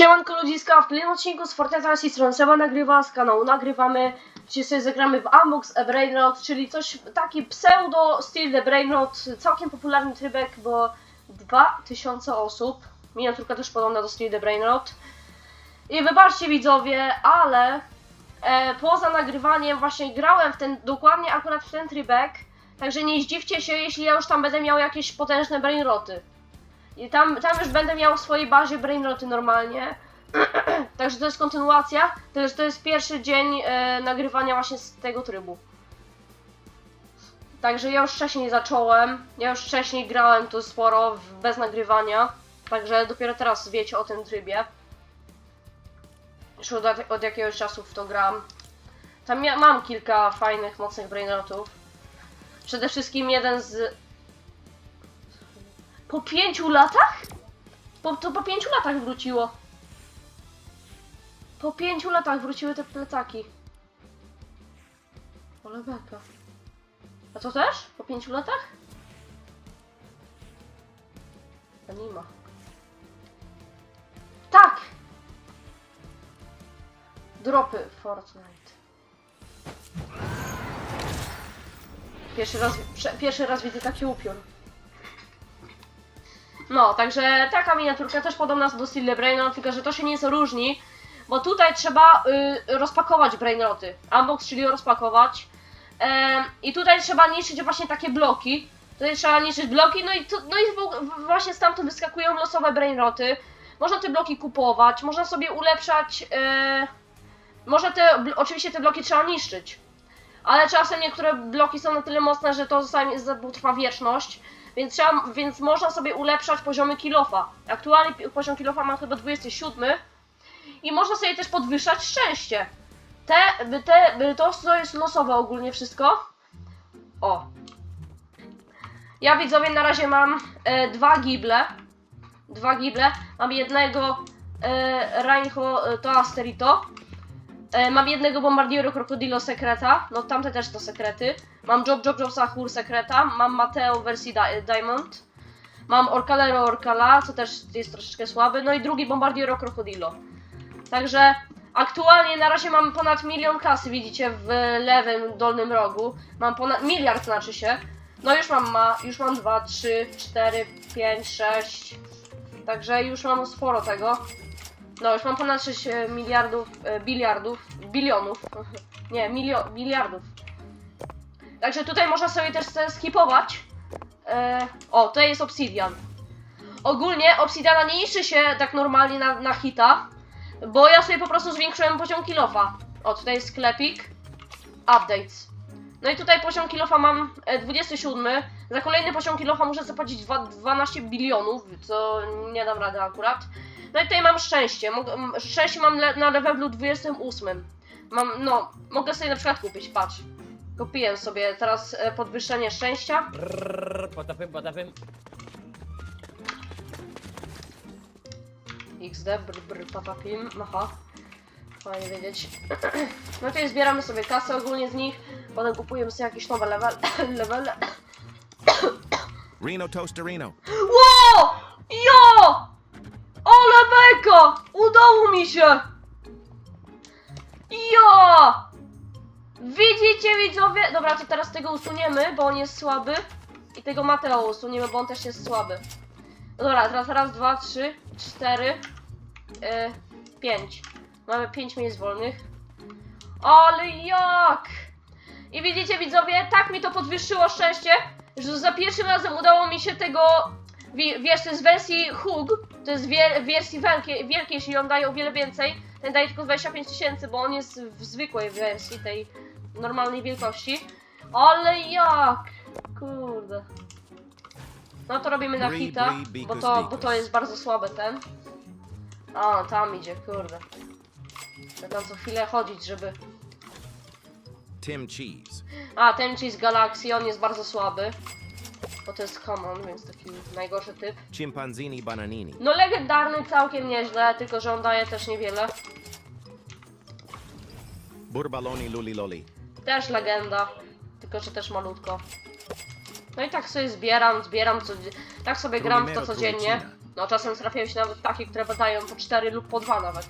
Siemanko ludziska, w kolejnym odcinku z Fortnite'a z tej strony Seba nagrywa, z kanału nagrywamy Dzisiaj sobie zagramy w Unbox a Brainrot, czyli coś, taki pseudo Steal the Brainrot Całkiem popularny trybek, bo 2000 osób Miniaturka też podobna do Steal the Brainrot I wybaczcie widzowie, ale e, poza nagrywaniem właśnie grałem w ten, dokładnie akurat w ten trybek Także nie zdziwcie się, jeśli ja już tam będę miał jakieś potężne brainroty i tam, tam już będę miał w swojej bazie brainroty normalnie. Także to jest kontynuacja. To jest, to jest pierwszy dzień e, nagrywania właśnie z tego trybu. Także ja już wcześniej zacząłem. Ja już wcześniej grałem tu sporo w, bez nagrywania. Także dopiero teraz wiecie o tym trybie. Już od, od jakiegoś czasu w to gram. Tam ja, mam kilka fajnych, mocnych brainrotów. Przede wszystkim jeden z po pięciu latach? Po, to po pięciu latach wróciło. Po pięciu latach wróciły te plecaki. Ale beka. A to też? Po pięciu latach? Anima. Tak! Dropy Fortnite. Pierwszy raz, pierwszy raz widzę taki upiór. No, także taka miniaturka też podobna do Steel Brainrot, tylko że to się nieco różni, bo tutaj trzeba y, rozpakować brainroty. Unbox, czyli rozpakować. Em, I tutaj trzeba niszczyć właśnie takie bloki. Tutaj trzeba niszczyć bloki, no i, tu, no i w, właśnie stamtąd wyskakują losowe brainroty. Można te bloki kupować, można sobie ulepszać. E, można te, oczywiście te bloki trzeba niszczyć. Ale czasem niektóre bloki są na tyle mocne, że to zostanie, trwa wieczność. Więc, trzeba, więc można sobie ulepszać poziomy kilofa. Aktualnie poziom kilofa mam chyba 27. I można sobie też podwyższać szczęście. Te, by te, by to, to jest losowe ogólnie wszystko. O. Ja widzowie na razie mam e, dwa gible. Dwa gible. Mam jednego e, Reinho e. E, mam jednego Bombardiero Crocodilo Sekreta, no tamte też to sekrety. Mam Job Job Job Sahur Sekreta, mam Mateo wersji Di Diamond. Mam Orcalero Orcala, co też jest troszeczkę słaby, no i drugi Bombardiero Crocodilo. Także aktualnie na razie mam ponad milion kasy, widzicie, w lewym dolnym rogu. Mam ponad, miliard znaczy się. No już mam, ma, już mam 2, 3, 4, 5, 6. Także już mam sporo tego. No, już mam ponad 6 miliardów, e, biliardów, bilionów. Nie, milio, biliardów. Także tutaj można sobie też skipować. E, o, to jest obsidian. Ogólnie obsidiana nie niszczy się tak normalnie na, na hita, bo ja sobie po prostu zwiększyłem poziom kilofa. O, tutaj jest sklepik. Updates. No i tutaj poziom kilofa mam e, 27. Za kolejny poziom kilofa muszę zapłacić dwa- 12 bilionów, co nie dam rady akurat. No i tutaj mam szczęście. Mog- szczęście mam le- na levelu 28. Mam, no, mogę sobie na przykład kupić, patrz. Kupiłem sobie teraz e, podwyższenie szczęścia. Brrr, potapym, potapym. XD, brr, brr, papapim, aha. Fajnie wiedzieć. No to zbieramy sobie kasę ogólnie z nich. Potem kupujemy sobie jakieś nowe level, levele. Reno Toasterino. Ło! Jo! Ale beka! Udało mi się! Jo! Widzicie widzowie? Dobra, to teraz tego usuniemy, bo on jest słaby. I tego Mateo usuniemy, bo on też jest słaby. Dobra, teraz raz, dwa, trzy, cztery, yy, pięć. Mamy pięć miejsc wolnych. Ale jak! I widzicie widzowie, tak mi to podwyższyło szczęście, że za pierwszym razem udało mi się tego Wiesz, to jest w wersji Hug, to jest w wersji wielkiej, wielkiej, jeśli on daje o wiele więcej. Ten daje tylko 25 tysięcy, bo on jest w zwykłej wersji, tej normalnej wielkości. Ale jak? Kurde. No to robimy na hita, bo to, bo to jest bardzo słaby ten. A, tam idzie, kurde. Trzeba tam co chwilę chodzić, żeby... Tim Cheese. A, ten Cheese Galaxy, on jest bardzo słaby. Bo to jest common, więc taki najgorszy typ. Chimpanzini Bananini. No legendarny całkiem nieźle, tylko że on daje też niewiele. Burbaloni Luli Loli. Też legenda, tylko że też malutko. No i tak sobie zbieram, zbieram co, tak sobie gram w to codziennie. No czasem trafiają się nawet takie, które dają po 4 lub po 2 nawet.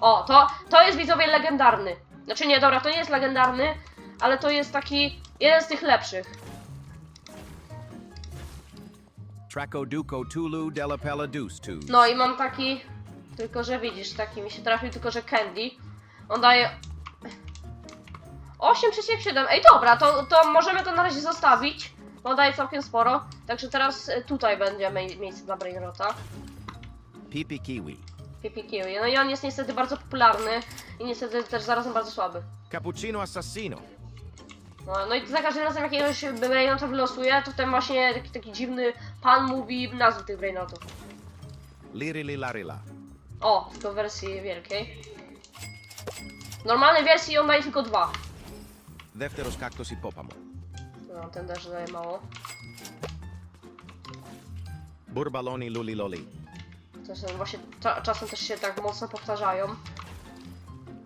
O, to, to jest widzowie legendarny. Znaczy nie, dobra, to nie jest legendarny, ale to jest taki jeden z tych lepszych. Traco Duco Tulu Della Pella Deuce Tu. No i mam taki, tylko że widzisz, taki mi się trafił, tylko że Candy. On daje 8,7. Ej, dobra, to, to możemy to na razie zostawić. bo On daje całkiem sporo. Także teraz e, tutaj będzie mie- miejsce dla Brainrota. Pipi Kiwi. Pipi Kiwi. No i on jest niestety bardzo popularny i niestety też zarazem bardzo słaby. Cappuccino Assassino. No, no i za każdym razem jakiegoś Brainrota wylosuje, to ten właśnie taki, taki dziwny pan mówi nazwy tych Brainrotów. Lirili Larila. O, tylko w wersji wielkiej. W normalnej wersji on daje tylko dwa. Defteros Cactus Hippopamo. No, ten też daje mało. Burbaloni Luli Loli. To są właśnie cza czasem też się tak mocno powtarzają.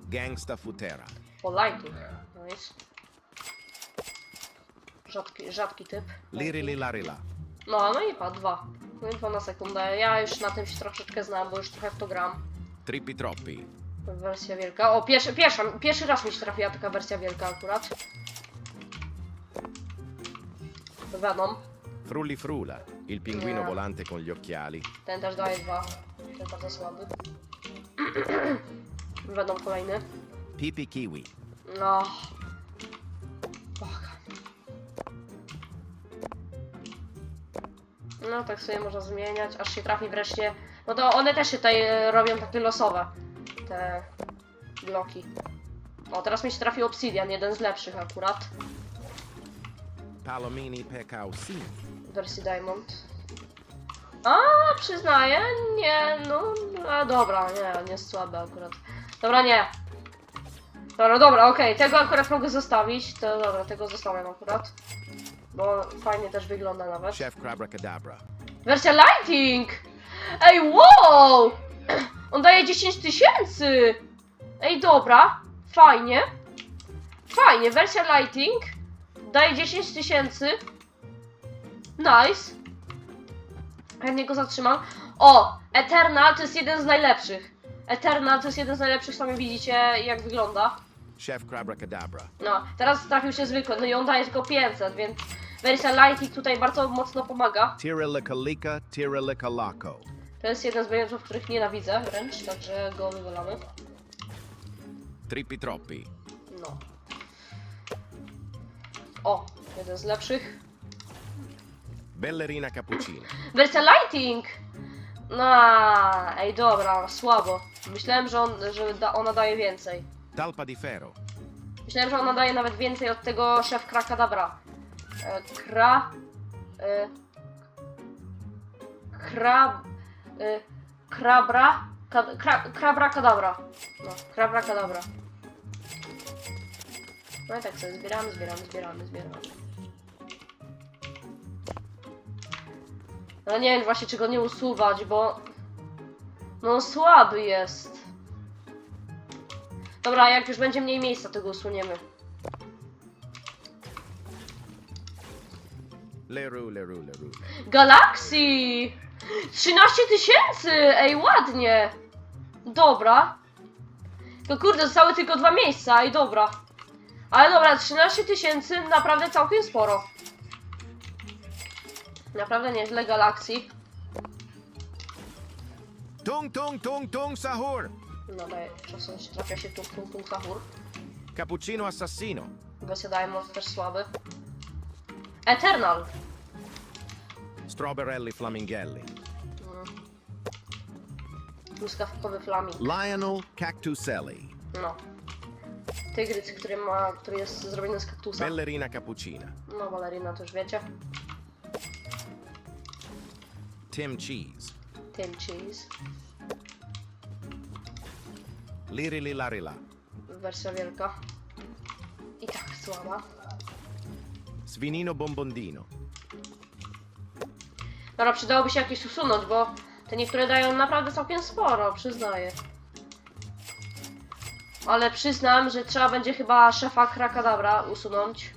Gangsta Futera. O, lightning. Nice. Rzadki, rzadki typ. Lirili Larila. No, no i pa, dwa. No i dwa na sekundę. Ja już na tym się troszeczkę znam, bo już trochę w to gram. Trippi Troppi. Wersja wielka. O, pierwszy, pierwsza, pierwszy raz mi się trafiła taka wersja wielka akurat. Venom. Frulli Frula. Il pinguino Yeah. volante con gli occhiali. Ten też daje dwa. Ten bardzo słaby. Venom kolejny. Pipi Kiwi. No. No tak sobie można zmieniać, aż się trafi wreszcie. No to one też się tutaj e, robią takie losowe. Te bloki. O, teraz mi się trafił Obsidian, jeden z lepszych akurat. Palomini Pecaucini. W wersji Diamond. A, przyznaję, nie, no, a dobra, nie, nie jest słabe akurat. Dobra, nie. Dobra, dobra, okej, tego akurat mogę zostawić, to dobra, tego zostawiam akurat. Bo fajnie też wygląda nawet. Chef Crabracadabra. Wersja Lighting! Ej, wow! On daje 10 tysięcy! Ej, dobra, fajnie. Fajnie, wersja Lighting daje 10 tysięcy. Nice. Chętnie go zatrzymam. O, Eternal to jest jeden z najlepszych. Eternal to jest jeden z najlepszych, sami widzicie jak wygląda. Chef Crabracadabra. No, teraz trafił się zwykły, no i on daje tylko 500, więc wersja Lighting tutaj bardzo mocno pomaga. Tirilikalika Tirilikalako. To jest jeden z bojowców, których nienawidzę wręcz, także go wywalamy. Trippi Troppi. No. O, jeden z lepszych. Bellerina Cappuccina. Wersja Lighting! No, ej dobra, słabo. Myślałem, że, on, że da, ona daje więcej. Talpa di Ferro. Myślałem, że ona daje nawet więcej od tego szef Krakadabra. E, kra... E, krab... E, krabra... Kra, krabra kadabra. No, krabra kadabra. No i tak sobie zbieramy, zbieramy, zbieramy, zbieramy. No nie wiem właśnie czego nie usuwać, bo... No słaby jest. Dobra, jak już będzie mniej miejsca, to go usuniemy. Leru, Leru, Leru. Galaxy! 13 tysięcy! Ej, ładnie! Dobra. To kurde, zostały tylko dwa miejsca, ej, dobra. Ale dobra, 13 tysięcy, naprawdę całkiem sporo. Naprawdę nieźle, Galaxy. Tung Tung Tung Tung Sahur. No, daje, czasem trafia się tu, tu, tu, sahur. Cappuccino Assassino. Wersja Diamond też słaby. Eternal. Strawberelli Flamingelli. Mm. Truskawkowy flaming. Lionel Cactuselli. No. Tygrys, który ma, który jest zrobiony z kaktusa. Bellerina Cappuccina. No, balerina to już wiecie. Tim Cheese. Tim Cheese. Lirili Larila. Wersja wielka. I tak słaba. Svinino Bombondino. Dobra, przydałoby się jakieś usunąć, bo te niektóre dają naprawdę całkiem sporo, przyznaję. Ale przyznam, że trzeba będzie chyba szefa Krakadabra usunąć.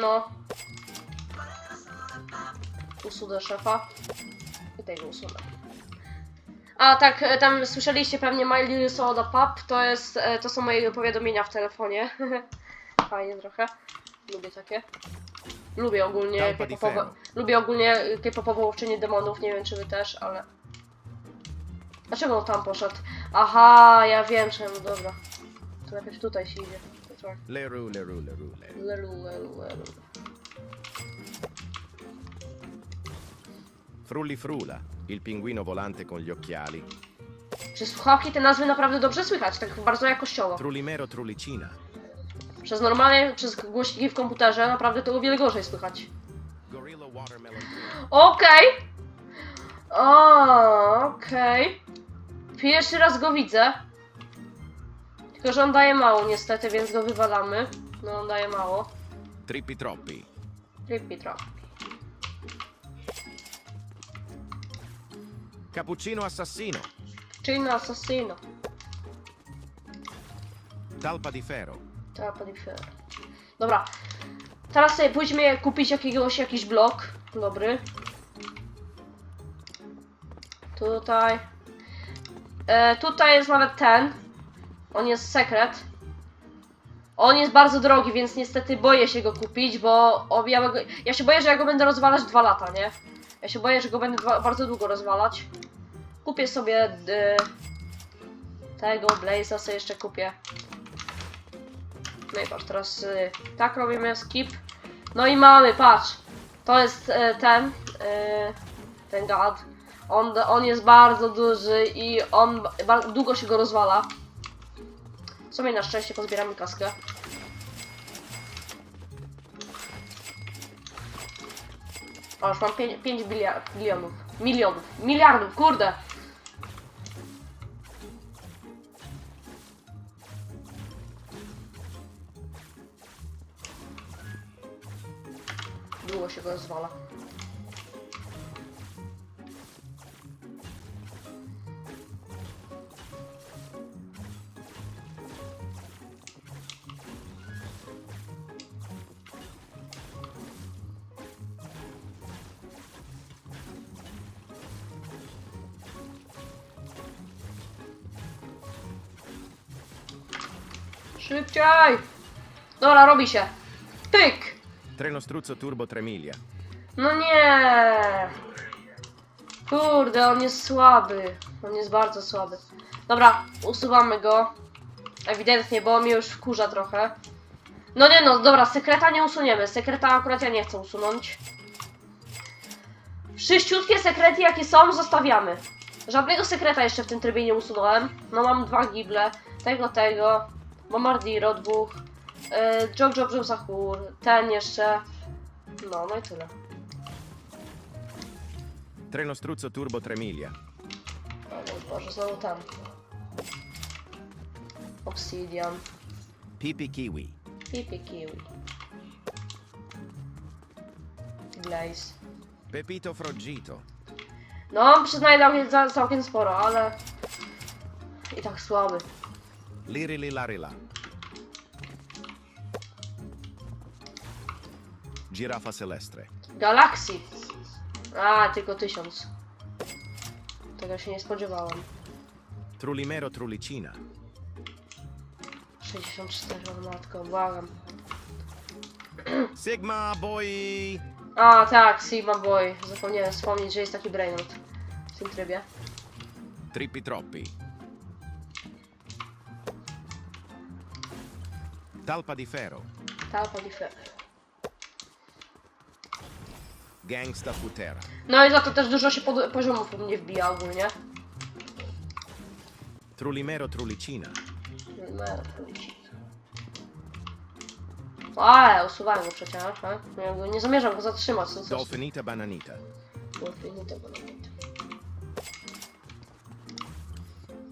No. usunę szefa. I tego usunę. A tak, e, tam słyszeliście pewnie My Little Soda Pub, to jest, e, to są moje powiadomienia w telefonie. Fajnie trochę. Lubię takie. Lubię ogólnie K-popowe, lubię ogólnie K-popowe łowczynie demonów, nie wiem czy wy też, ale... Dlaczego on tam poszedł? Aha, ja wiem czemu, dobra. To najpierw tutaj się idzie. Tak. Leru, leru, leru, leru. Lelu, lelu, lelu. Frulli Frula, il pinguino volante con gli occhiali. Przez słuchawki te nazwy naprawdę dobrze słychać, tak bardzo jakościowo. Trullimero Trullicina. Przez normalnie, przez głośniki w komputerze naprawdę to o wiele gorzej słychać. Gorilla Watermelon. Okej. O, okej. Pierwszy raz go widzę. Tylko, że on daje mało niestety, więc go wywalamy. No, on daje mało. Trippi Troppi. Trippy trap. Cappuccino Assassino. Na assassino. Talpa di Ferro. Trapa di ferro. Dobra. Teraz sobie pójdźmy kupić jakiegoś, jakiś blok. Dobry. Tutaj. E, tutaj jest nawet ten. On jest sekret. On jest bardzo drogi, więc niestety boję się go kupić, bo ja, go, ja się boję, że ja go będę rozwalać dwa lata, nie? Ja się boję, że go będę bardzo długo rozwalać. Kupię sobie e, tego Blaze'a sobie jeszcze kupię. No i patrz, teraz y, tak robimy skip. No i mamy, patrz. To jest y, ten, y, ten gad. On, on jest bardzo duży i on długo się go rozwala. W sumie na szczęście pozbieramy kaskę. O, już mam 5 bilionów. Milionów. Miliardów, kurde! Się go rozwala. Szybciej! Dobra, robi się. Pyk! Treno Struzzo Turbo Tremilia. No nie! Kurde, on jest słaby. On jest bardzo słaby. Dobra, usuwamy go. Ewidentnie, bo mnie już wkurza trochę. No nie no, dobra, sekreta nie usuniemy. Sekreta akurat ja nie chcę usunąć. Wszyściutkie sekrety jakie są, zostawiamy. Żadnego sekreta jeszcze w tym trybie nie usunąłem. No mam dwa gible. Tego, tego. Bombardiro dwóch. Yy, Job Job Zachór. Ten jeszcze. No, no i tyle. Treno Struzzo Turbo Tremilia. O mój Boże, znowu ten. Obsidian. Pipi Kiwi. Pipi Kiwi. Blaze. Pepito Froggito. No, przyznaję całkiem, za- całkiem sporo, ale... I tak słaby. Lirili Larila. Girafa Celestre. Galaxy. A, tylko tysiąc. Tego się nie spodziewałem. Trullimero Trullicina. 64, o matko, błagam. Sigma Boy. A, tak, Sigma Boy. Zapomniałem wspomnieć, że jest taki brainrot w tym trybie. Trippi Troppi. Talpa di Ferro. Talpa di Ferro. Gangsta Futera. No i za to też dużo się pod, poziomów u mnie wbija ogólnie. Trullimero Trullicina. Ale usuwałem go przecież, tak? Go nie zamierzam go zatrzymać, co coś. Dolfinita Bananita.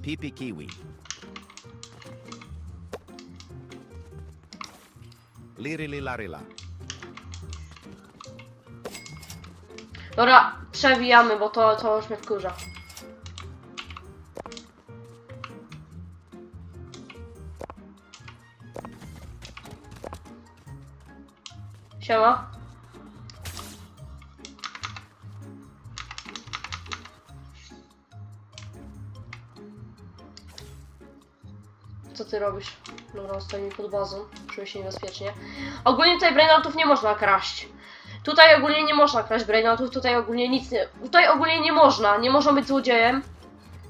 Pipi Kiwi. Lirili Larila. Dobra, przewijamy, bo to, to już mnie wkurza. Siema. Co ty robisz? Dobra, stoimy pod bazą. Czuję się niebezpiecznie. Ogólnie tutaj brainartów nie można kraść. Tutaj ogólnie nie można kraść brainrotów, tutaj ogólnie nic nie... Tutaj ogólnie nie można, nie można być złodziejem.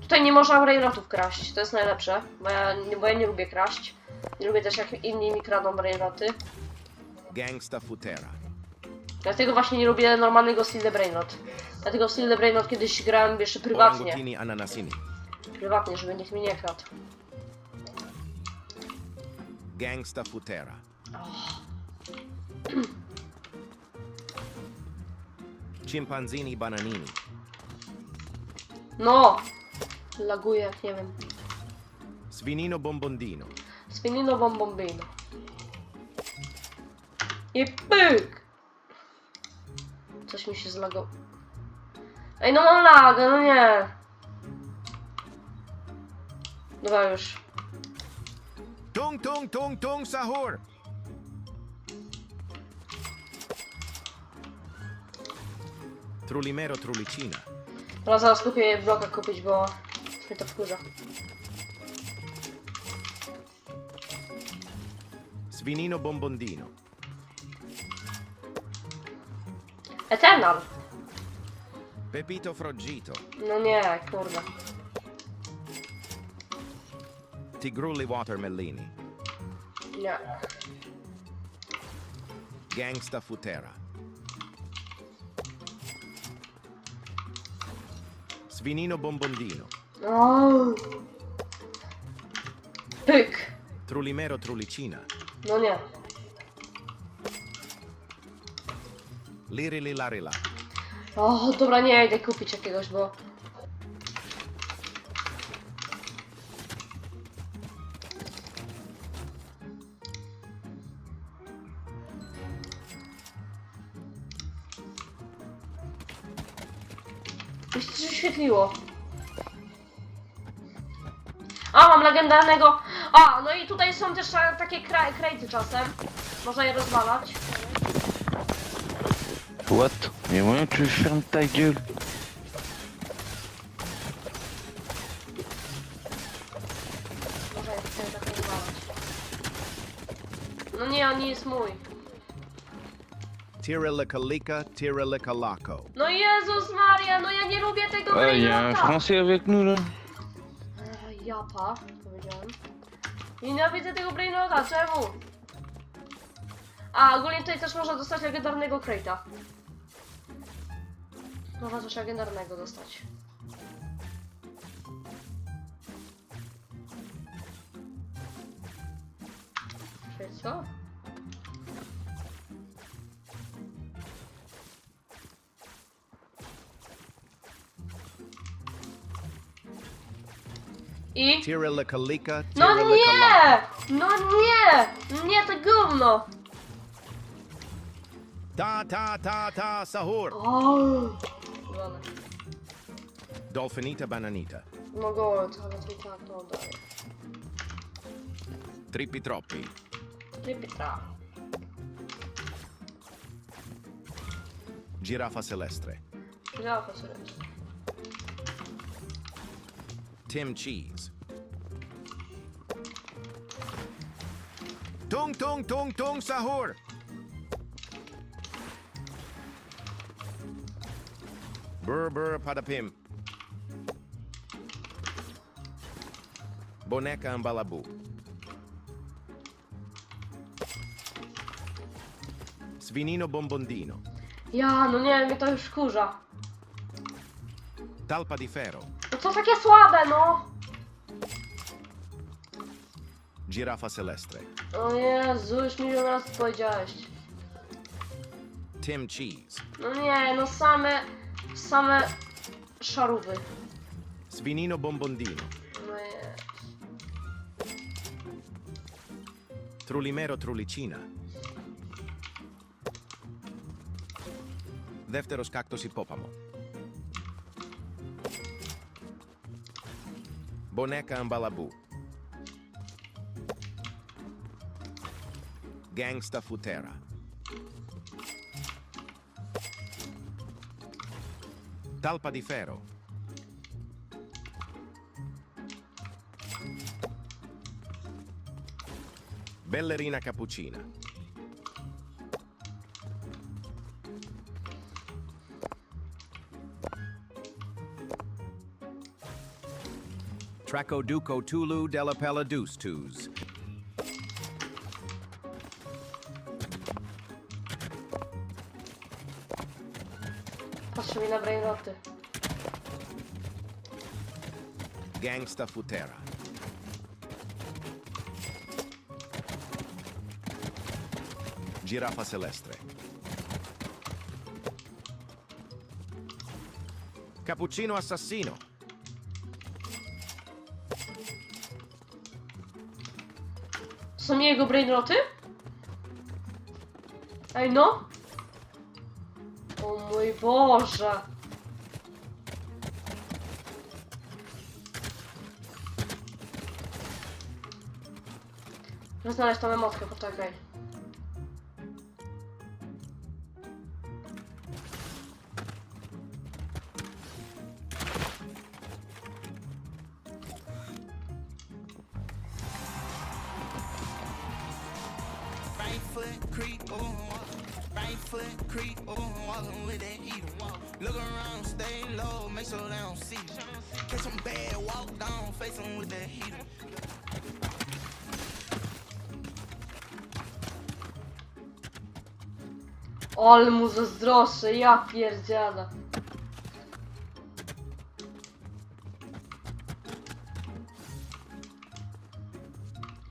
Tutaj nie można brainrotów kraść, to jest najlepsze, bo ja, bo ja nie lubię kraść. Nie lubię też jak inni mi kradną brainroty. Gangsta Futera. Dlatego właśnie nie lubię normalnego Steel the Brainrot. Dlatego w Steel the Brainrot kiedyś grałem jeszcze prywatnie. Ananasini. Prywatnie, żeby nikt mi nie kradł. Gangsta Futera. Chimpanzini Bananini. No! Laguje jak nie wiem. Svinino Bombondino. Spinino bombombino. I pyk! Coś mi się zlagowało. Ej, no mam lagę, no nie. Dobra już. Tung tung tung tung sahur. Trulimero Trulicina. Teraz zaraz kupię bloka kupić, bo mnie to wkurza. Svinino Bombondino. Eternal! Pepito Froggito. No nie, kurde. Tigrulli Watermellini. Nie. Gangsta Futera. Svinino Bombondino. Oh. Pyk! Trulimero Trulicina. No nie. Lirili Larila. O, dobra, nie idę kupić jakiegoś, bo... świetliło. A, mam legendarnego... A, no i tutaj są też ta- takie krejty czasem. Można je rozwalać. What tu fermes ta gueule. Można je tak rozwalać. No nie, on nie jest mój. Tirilikalika Tirilikalako. No Jezus Maria, no ja nie lubię tego Ouais, y a un brainrota. français avec nous là. E, Japa, powiedziałem. Nienawidzę tego brainrota, czemu? A, ogólnie tutaj też można dostać legendarnego Kraita. Można coś legendarnego dostać. Czyli co? I... No nie! No nie! Nie to gówno! Ta ta ta ta sahur. O. Dolfinita Bananita. No gold, ale to i tak to oddaję. Trippi Troppi. Tripitra. Giraffa Celestre. Żelafa sobie. Tim Cheese. Tung tung tung tung sahur. Burr burr padapim. Boneca Ambalabu. Svinino Bombondino. Ja, no nie, mnie to już kurza. Talpa di ferro. No co takie słabe, no? Giraffa Celestre. O Jezu, już milion razy powiedziałeś. Tim Cheese. No nie, no same, same szarówy. Svinino Bombondino. No nie. Trulimero Trulicina. Δεύτερος κάκτος υπόπαμο. Boneca Ambalabu. Gangsta Futera. Talpa di ferro. Bellerina cappuccina. Tracoduco Tulu della Pella Deuce Twos. Patrzę mi na brainroty. Gangsta Futera. Giraffa Celestre. Cappuccino assassino. Są jego brainroty? Ej no! O mój Boże! Znaleźć tą emotkę, poczekaj. Ale mu zazdroszczę, ja pierdzielę.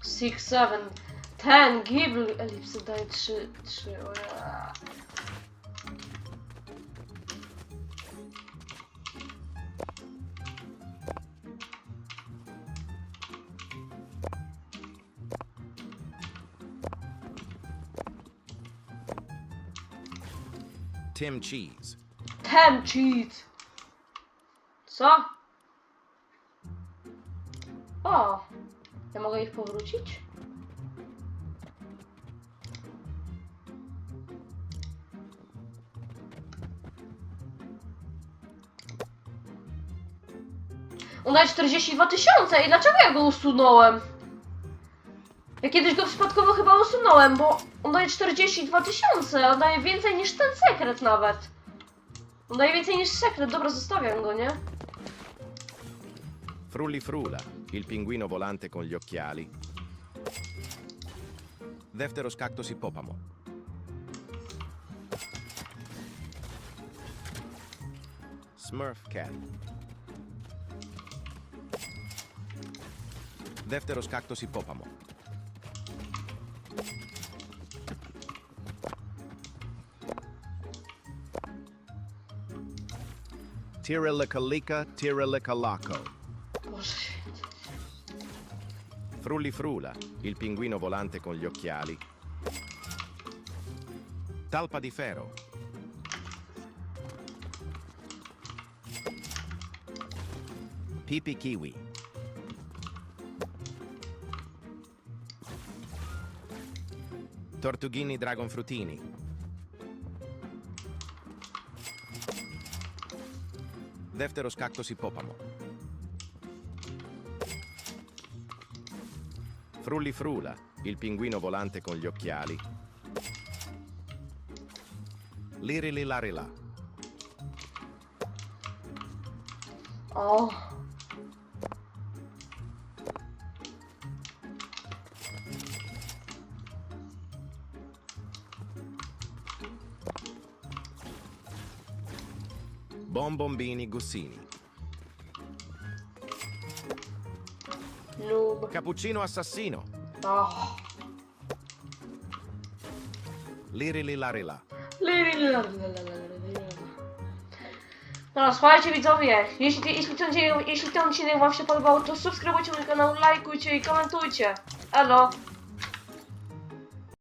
Six, seven, ten, Ghibli, elipsy daje trzy, trzy, o ja. Tim Cheese. Ten cheat! Co? O! Ja mogę ich powrócić? On daje 42 tysiące i dlaczego ja go usunąłem? Ja kiedyś go przypadkowo chyba usunąłem, bo on daje 42 tysiące, on daje więcej niż ten sekret nawet. On daje więcej niż sekret, dobra, zostawiam go, nie? Frulli Frula, il pinguino volante con gli occhiali. Defteros cactus ippopamo. Smurf cat. Defteros cactus ippopamo. Boże święty. Frulli Frula, il pinguino volante con gli occhiali. Talpa di ferro. Pipi Kiwi. Tortughini dragonfrutini. Defteros cactus ippopamo. Frulli Frula, il pinguino volante con gli occhiali. Lirili larila. O. Bonbombini gussini. Noob. Cappuccino assassino. O. Lirili larila. No, słuchajcie widzowie, jeśli, jeśli, ten, jeśli ten odcinek wam się podobał, to subskrybujcie mój kanał, lajkujcie i komentujcie. Elo.